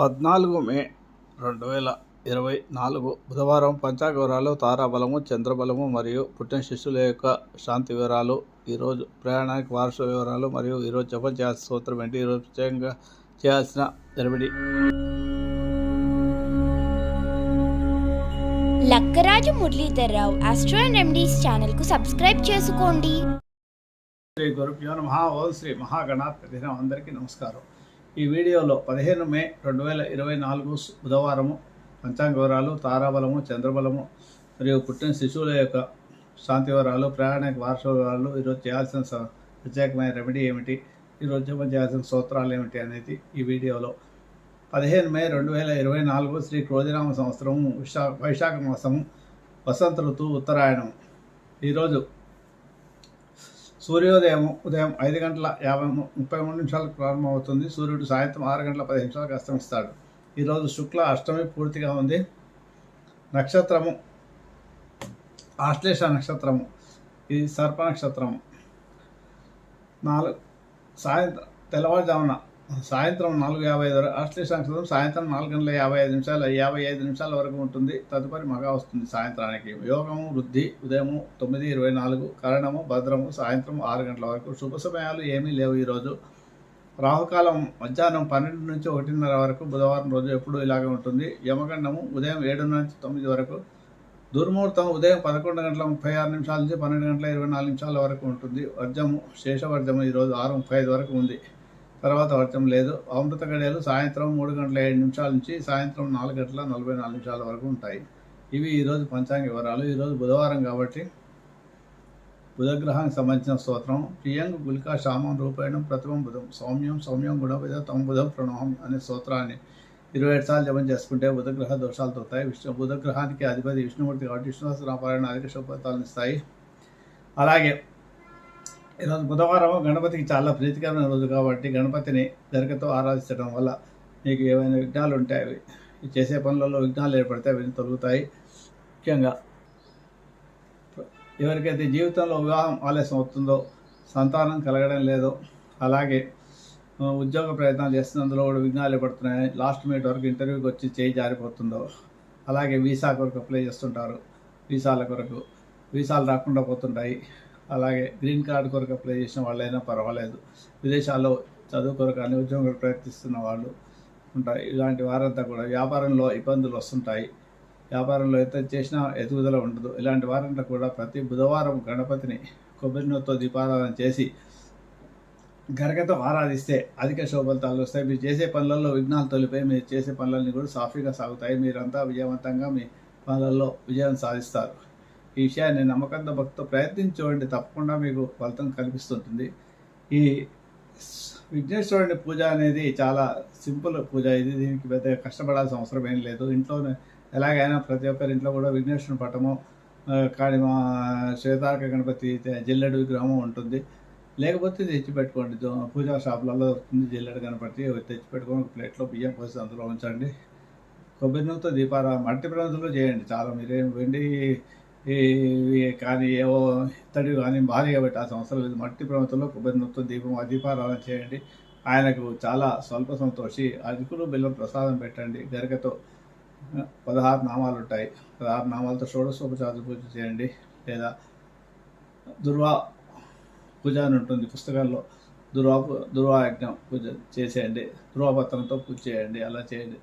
పద్నాలుగు మే రెండు వేల ఇరవై నాలుగు బుధవారం పంచాంగ వివరాలు తారాబలము చంద్రబలము మరియు పుట్టిన శిశువుల యొక్క శాంతి వివరాలు ఈరోజు ప్రయాణానికి వారసు వివరాలు మరియు ఈరోజు జపం చేయాల్సిన సూత్రం ఏంటి? ఈరోజు ప్రత్యేకంగా చేయాల్సిన remedy Lakkaraju Muralidhar Rao astro and remedies ఛానల్కు సబ్స్క్రైబ్ చేసుకోండి. శ్రీ గురుభ్యో నమ. ఓం శ్రీ మహాగణాధిపతి. నమః. అందరికీ నమస్కారం. ఈ వీడియోలో పదిహేను మే రెండు వేల ఇరవై నాలుగు బుధవారము పంచాంగ వివరాలు తారాబలము చంద్రబలము మరియు పుట్టిన శిశువుల యొక్క శాంతి వివరాలు ప్రయాణిక వార్ష వివరాలు ఈరోజు చేయాల్సిన ప్రత్యేకమైన రెమెడీ ఏమిటి ఈరోజు జపం చేయాల్సిన సూత్రాలు ఏమిటి అనేది ఈ వీడియోలో. పదిహేను మే రెండు వేల ఇరవై నాలుగు శ్రీ క్రోధినామ సంవత్సరము విశా వైశాఖ మాసము వసంత ఋతువు ఉత్తరాయణం ఈరోజు సూర్యోదయం ఉదయం ఐదు గంటల యాభై ముప్పై మూడు నిమిషాలకు ప్రారంభమవుతుంది. సూర్యుడు సాయంత్రం ఆరు గంటల పది నిమిషాలకు అస్తమిస్తాడు. ఈరోజు శుక్ల అష్టమి పూర్తిగా ఉంది. నక్షత్రము ఆశ్లేష నక్షత్రము ఇది సర్ప నక్షత్రము. నాలుగు సాయంత్రం తెల్లవారుజామున సాయంత్రం నాలుగు యాభై ఐదు వరకు సంక్షేమం సాయంత్రం నాలుగు గంటల యాభై ఐదు నిమిషాలు యాభై ఐదు నిమిషాల వరకు ఉంటుంది. తదుపరి మగ వస్తుంది సాయంత్రానికి. యోగము వృద్ధి ఉదయము తొమ్మిది ఇరవై నాలుగు కరణము భద్రము సాయంత్రం ఆరు గంటల వరకు. శుభ సమయాలు ఏమీ లేవు ఈరోజు రాహుకాలం మధ్యాహ్నం పన్నెండు నుంచి ఒకటిన్నర వరకు బుధవారం రోజు ఎప్పుడూ ఇలాగే ఉంటుంది. యమగండము ఉదయం ఏడు నుంచి తొమ్మిది వరకు. దుర్ముహూర్తం ఉదయం పదకొండు గంటల ముప్పై ఆరు నిమిషాల నుంచి పన్నెండు గంటల ఇరవై నాలుగు నిమిషాల వరకు ఉంటుంది. వర్జము శేషవర్జము ఈరోజు ఆరు ముప్పై ఐదు వరకు ఉంది. తర్వాత వర్షం లేదు. అమృత గడియలు సాయంత్రం మూడు గంటల ఏడు నిమిషాల నుంచి సాయంత్రం నాలుగు గంటల నలభై నాలుగు నిమిషాల వరకు ఉంటాయి. ఇవి ఈరోజు పంచాంగ వివరాలు. ఈరోజు బుధవారం కాబట్టి బుధగ్రహానికి సంబంధించిన స్తోత్రం. ప్రియంగ్ గులికా శామం రూపేణం ప్రథమం బుధం. సౌమ్యం సౌమ్యం గుణవిధ తమ బుధం ప్రణవం అనే స్తోత్రాన్ని ఇరవై ఏడు సార్లు జపం చేసుకుంటే బుధగ్రహ దోషాలు తోతాయి విష్ణు బుధగ్రహానికి అధిపతి విష్ణుమూర్తి కాబట్టి విష్ణుసహస్రనారాయణ అధిక శుభఫలితాలను ఇస్తాయి. అలాగే ఈరోజు బుధవారం గణపతికి చాలా ప్రీతికరమైన రోజు కాబట్టి గణపతిని గరికతో ఆరాధించడం వల్ల మీకు ఏవైనా విఘ్నాలు ఉంటాయి అవి చేసే పనులలో విఘ్నాలు ఏర్పడితే అవి తొలుగుతాయి. ముఖ్యంగా ఎవరికైతే జీవితంలో వివాహం ఆలస్యం అవుతుందో సంతానం కలగడం లేదో అలాగే ఉద్యోగ ప్రయత్నాలు చేస్తున్నందులో కూడా విఘ్నాలు ఏర్పడుతున్నాయి. లాస్ట్ మినిట్ వరకు ఇంటర్వ్యూకి వచ్చి చేయి జారిపోతుందో అలాగే వీసా కొరకు అప్లై చేస్తుంటారు. వీసాల కొరకు వీసాలు రాకుండా పోతుంటాయి. అలాగే గ్రీన్ కార్డు కొరకు అప్లై చేసిన వాళ్ళైనా పర్వాలేదు. విదేశాల్లో చదువు కొరకు కానీ ఉద్యోగాలు ప్రయత్నిస్తున్న వాళ్ళు ఉంటాయి ఇలాంటి వారంతా కూడా వ్యాపారంలో ఇబ్బందులు వస్తుంటాయి. వ్యాపారంలో ఎంత చేసినా ఎదుగుదల ఉండదు. ఇలాంటి వారంతా కూడా ప్రతి బుధవారం గణపతిని కొబ్బరి నూనెతో దీపారాధన చేసి గరగతో ఆరాధిస్తే అధిక శోభలతాలు వస్తాయి. మీరు చేసే పనులలో విఘ్నాలు తొలిపోయి మీరు చేసే పనులన్నీ కూడా సాఫీగా సాగుతాయి. మీరంతా విజయవంతంగా మీ పనులలో విజయం సాధిస్తారు. ఈ విషయాన్ని నమ్మకంతో భక్తితో ప్రయత్నించుకోండి తప్పకుండా మీకు ఫలితం కనిపిస్తుంటుంది ఈ విఘ్నేశ్వరుని పూజ అనేది చాలా సింపుల్ పూజ. ఇది దీనికి పెద్ద కష్టపడాల్సిన అవసరం ఏం లేదు. ఇంట్లోనే ఎలాగైనా ప్రతి ఒక్కరి ఇంట్లో కూడా విఘ్నేశ్వరుని పటము కానీ మా శ్వేతారక గణపతి తే- జిల్లెడు విగ్రహం ఉంటుంది. లేకపోతే తెచ్చిపెట్టుకోండి. పూజా షాపులలో వస్తుంది జిల్లెడు గణపతి. తెచ్చిపెట్టుకొని తెచ్చి ఒక ప్లేట్లో బియ్యం పోసి అందులో ఉంచండి. కొబ్బరి నూనెతో దీపారా మట్టి ప్రమిదలో చేయండి. చాలా మీరేం వెండి ఈ కానీ ఏవో ఇత్తడి కానీ భారీగా పెట్టాల్సిన అవసరం లేదు. మట్టి ప్రభుత్వంలో కొబ్బరి నూనెతో దీపం ఆ దీపారాధన చేయండి. ఆయనకు చాలా స్వల్ప సంతోషి. అధికులు బెల్లం ప్రసాదం పెట్టండి. గరికతో పదహారు నామాలు ఉంటాయి. పదహారు నామాలతో షోడశోపచార పూజ చేయండి. లేదా దుర్వా పూజ అని ఉంటుంది పుస్తకాల్లో. దుర్వా దుర్వా యజ్ఞం పూజ చేసేయండి. దుర్వాపత్రంతో పూజ చేయండి. అలా చేయండి.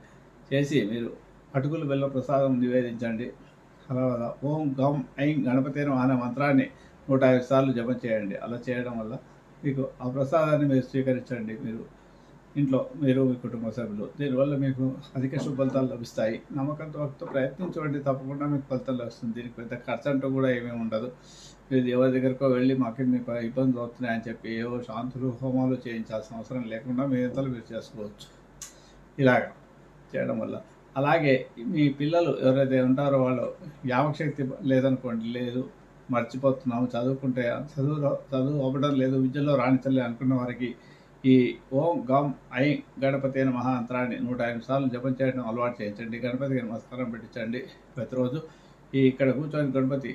చేసి మీరు అటుకులు బెల్లం ప్రసాదం నివేదించండి. కలవద? ఓం గం ఐం గణపతి అనే మంత్రాన్ని నూట యాభై సార్లు జమ చేయండి. అలా చేయడం వల్ల మీకు ఆ ప్రసాదాన్ని మీరు స్వీకరించండి. మీరు ఇంట్లో మీరు మీ కుటుంబ సభ్యులు. దీనివల్ల మీకు అధిక శుభ ఫలితాలు లభిస్తాయి. నమ్మకంతో భక్తితో ప్రయత్నించండి. తప్పకుండా మీకు ఫలితం లభిస్తుంది. దీనికి పెద్ద ఖర్చు అంటూ కూడా ఏమీ ఉండదు. మీరు ఎవరి దగ్గరకో వెళ్ళి మాకు మీకు ఇబ్బందులు అవుతున్నాయని చెప్పి ఏవో శాంతులు హోమాలు చేయించాల్సిన అవసరం లేకుండా మీ ఇంతలో మీరు చేసుకోవచ్చు. ఇలాగ చేయడం వల్ల అలాగే మీ పిల్లలు ఎవరైతే ఉంటారో వాళ్ళు యావశక్తి లేదనుకోండి లేదు మర్చిపోతున్నాము చదువుకుంటే చదువు చదువు అవ్వడం లేదు విద్యలో రాణించలే అనుకున్న వారికి ఈ ఓం గం ఐ గణపతి అయిన మహాంత్రాన్ని నూట ఐదు సార్లు జపం చేయడం అలవాటు చేయించండి. గణపతికి నమస్కారం పెట్టించండి ప్రతిరోజు. ఈ ఇక్కడ కూర్చొని గణపతి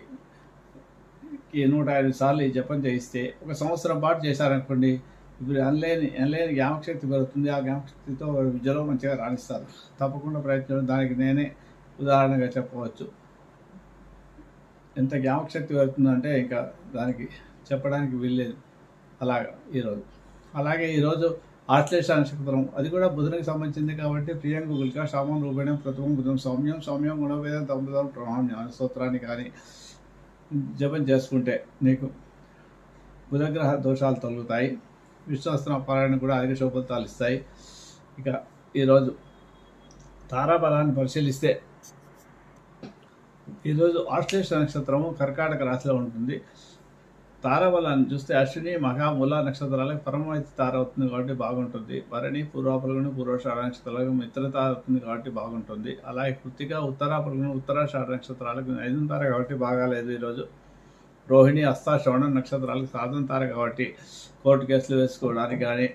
ఈ నూట ఐదు సార్లు ఈ జపం చేయిస్తే ఒక సంవత్సరం పాటు చేశారనుకోండి ఇప్పుడు అనలేని అనలేని జ్ఞాపకశక్తి పెరుగుతుంది. ఆ జ్ఞాపకశక్తితో విద్యలో మంచిగా రాణిస్తారు. తప్పకుండా ప్రయత్నం దానికి నేనే ఉదాహరణగా చెప్పవచ్చు. ఎంత జ్ఞాపకశక్తి పెరుగుతుందంటే ఇంకా దానికి చెప్పడానికి వీల్లేదు. అలాగా ఈరోజు. అలాగే ఈరోజు ఆశ్లేష నక్షత్రం. అది కూడా బుధునికి సంబంధించింది కాబట్టి ప్రియం గుల్క శామం రూపేణం ప్రతిమం బుధం సౌమ్యం. సౌమ్యం గుణవేదం తమ్ముదం ప్రణామం జ్ఞాన స్తోత్రాన్ని కానీ జపం చేసుకుంటే నీకు బుధగ్రహ దోషాలు తొలుగుతాయి. విశ్వాసన పారాయణ కూడా అధిక శుభఫలితాలు ఇస్తాయి. ఇక ఈరోజు తారాబలాన్ని పరిశీలిస్తే ఈరోజు ఆశ్లేష నక్షత్రము కర్కాటక రాశిలో ఉంటుంది. తారాబలాన్ని చూస్తే అశ్విని మహా మూల నక్షత్రాలకు పరమైతి తార అవుతుంది కాబట్టి బాగుంటుంది. భరణి పూర్వాపలగుని పూర్వషాఢ నక్షత్రాలకు మిత్ర తార అవుతుంది కాబట్టి బాగుంటుంది. అలాగే కృతిక ఉత్తరాపలగుని ఉత్తరాషాఢ నక్షత్రాలకు ఐదు కాబట్టి బాగాలేదు ఈరోజు. రోహిణి హస్త శ్రవణ నక్షత్రాలకు సాధన తార కాబట్టి కోర్టు కేసులు వేసుకోవడానికి కానీ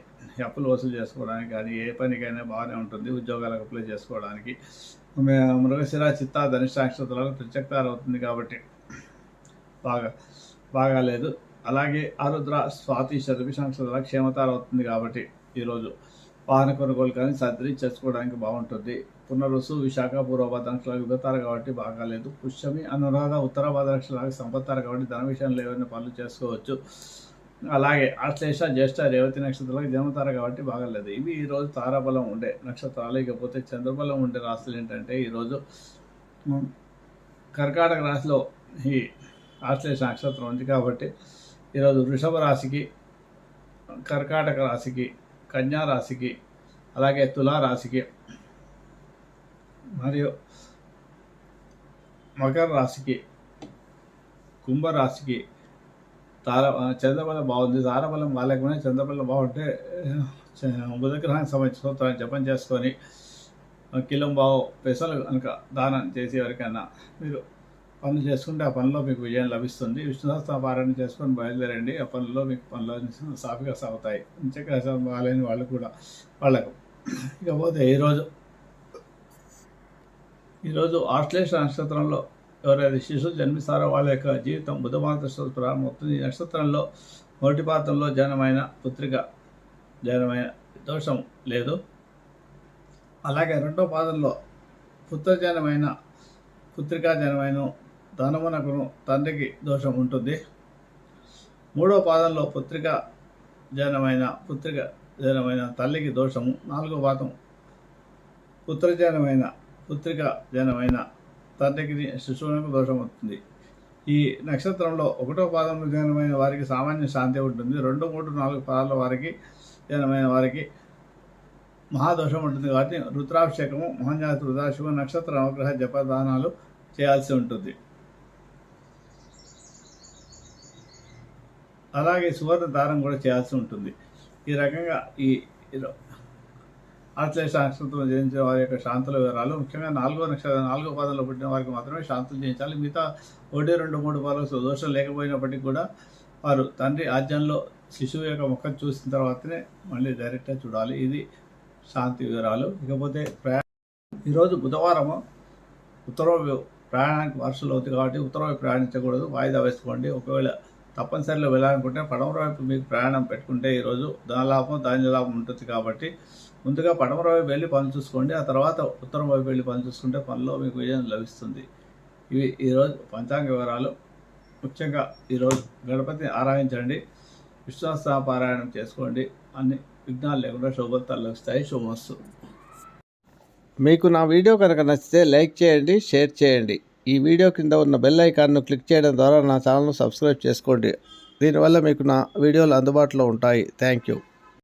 అప్పులు వసూలు చేసుకోవడానికి కానీ ఏ పనికైనా బాగానే ఉంటుంది ఉద్యోగాలకు అప్లై చేసుకోవడానికి. మృగశిర చిత్త ధనిష్ట నక్షత్రాలు ప్రత్యక్తార అవుతుంది కాబట్టి బాగా బాగాలేదు అలాగే ఆరుద్ర స్వాతి శతభిష నక్షత్రాలకు క్షేమతార అవుతుంది కాబట్టి ఈరోజు వాహన కొనుగోలు కానీ సర్జరీ చేసుకోవడానికి బాగుంటుంది. పునరుసు విశాఖ పూర్వభద్రాక్షలకు యుగతారు కాబట్టి బాగాలేదు. పుష్యమి అనురాధ ఉత్తర భద్రాక్షలకు సంపత్తారు కాబట్టి ధన విషయంలో ఏవైనా పనులు చేసుకోవచ్చు. అలాగే ఆశ్లేష జ్యేష్ఠ రేవతి నక్షత్రాలకు జన్మతార కాబట్టి బాగాలేదు. ఇవి ఈరోజు తారాబలం ఉండే నక్షత్రాలు. ఇకపోతే చంద్రబలం ఉండే రాశులు ఏంటంటే ఈరోజు కర్కాటక రాశిలో ఈ ఆశ్లేష నక్షత్రం ఉంది కాబట్టి ఈరోజు వృషభ రాశికి కర్కాటక రాశికి కన్యా రాశికి అలాగే తులా రాశికి మరియు మకర రాశికి కుంభరాశికి తార చంద్రబలం బాగుంది తారబలం బాగాలేకపోయినా చంద్రబలం బాగుంటే బుధగ్రహానికి సంబంధించిన సూత్రాన్ని జపం చేసుకొని కిలం బావు పెసలు కనుక దానం చేసే వరకైనా మీరు పనులు చేసుకుంటే ఆ పనిలో మీకు విజయం లభిస్తుంది. విష్ణుదాస్త పారాయణ చేసుకొని బయలుదేరండి. ఆ పనిలో మీకు పనులు సాఫీగా సాగుతాయి. ఇంచక బాగాలేని వాళ్ళు కూడా వాళ్ళకు. ఇకపోతే ఈరోజు ఈరోజు ఆశ్లేష నక్షత్రంలో ఎవరైతే శిశువు జన్మిస్తారో వాళ్ళ యొక్క జీవితం బుధమాత ప్రారంభమవుతుంది. ఈ నక్షత్రంలో మొదటి పాత్రలో జనమైన పుత్రిక జనమైన దోషం లేదు. అలాగే రెండో పాదంలో పుత్రజనమైన పుత్రికా జనమైన ధనమునకును తండ్రికి దోషం ఉంటుంది. మూడో పాదంలో పుత్రిక జనమైన పుత్రిక జనమైన తల్లికి దోషము. నాలుగో పాదం పుత్రజనమైన పుత్రిక జనమైన తండ్రికి శిశువునకు దోషం వస్తుంది. ఈ నక్షత్రంలో ఒకటో పాదంలో జనమైన వారికి సామాన్య శాంతి ఉంటుంది. రెండు మూడు నాలుగు పాదాల వారికి జనమైన వారికి మహాదోషం ఉంటుంది కాబట్టి రుద్రాభిషేకము మహంజాతి రుద్రాభిషేకం నక్షత్ర నవగ్రహ జపదానాలు చేయాల్సి ఉంటుంది. అలాగే సువర్ణ దానం కూడా చేయాల్సి ఉంటుంది. ఈ రకంగా ఈ అట్లే ఆశ్లేష జయించే వారి యొక్క శాంతుల వివరాలు. ముఖ్యంగా నాలుగో నక్షత్రం నాలుగో పాదంలో పుట్టిన వారికి మాత్రమే శాంతులు చేయించాలి మిగతా ఒకటి రెండు మూడు పాదాలు దోషం లేకపోయినప్పటికీ కూడా వారు తండ్రి ఆజ్ఞంలో శిశువు యొక్క ముఖం చూసిన తర్వాతనే మళ్ళీ డైరెక్ట్గా చూడాలి. ఇది శాంతి వివరాలు. ఇకపోతే ప్రయాణం ఈరోజు బుధవారము ఉత్తర ప్రయాణానికి వర్షాలు అవుతుంది కాబట్టి ఉత్తరవైపు ప్రయాణించకూడదు. వాయిదా వేసుకోండి. ఒకవేళ తప్పనిసరిలో వెళ్ళాలనుకుంటే పడమర వైపు మీకు ప్రయాణం పెట్టుకుంటే ఈరోజు ధనలాభం ధాన్య లాభం ఉంటుంది కాబట్టి ముందుగా పడమర వైపు వెళ్ళి పనులు చూసుకోండి ఆ తర్వాత ఉత్తరం వైపు వెళ్ళి పనులు చూసుకుంటే పనిలో మీకు విజయం లభిస్తుంది. ఇవి ఈరోజు పంచాంగ వివరాలు. ముఖ్యంగా ఈరోజు గణపతిని ఆరాధించండి. విశ్వాస పారాయణం చేసుకోండి. అన్ని విఘ్నాలు లేకుండా శుభత్తాలు లభిస్తాయి. శుభమస్తు మీకు నా వీడియో కనుక నచ్చితే లైక్ చేయండి షేర్ చేయండి. ఈ వీడియో కింద ఉన్న బెల్ ఐకాన్ను క్లిక్ చేయడం ద్వారా నా ఛానల్ను సబ్స్క్రైబ్ చేసుకోండి. దీనివల్ల మీకు నా వీడియోలు అందుబాటులో ఉంటాయి. Thank you.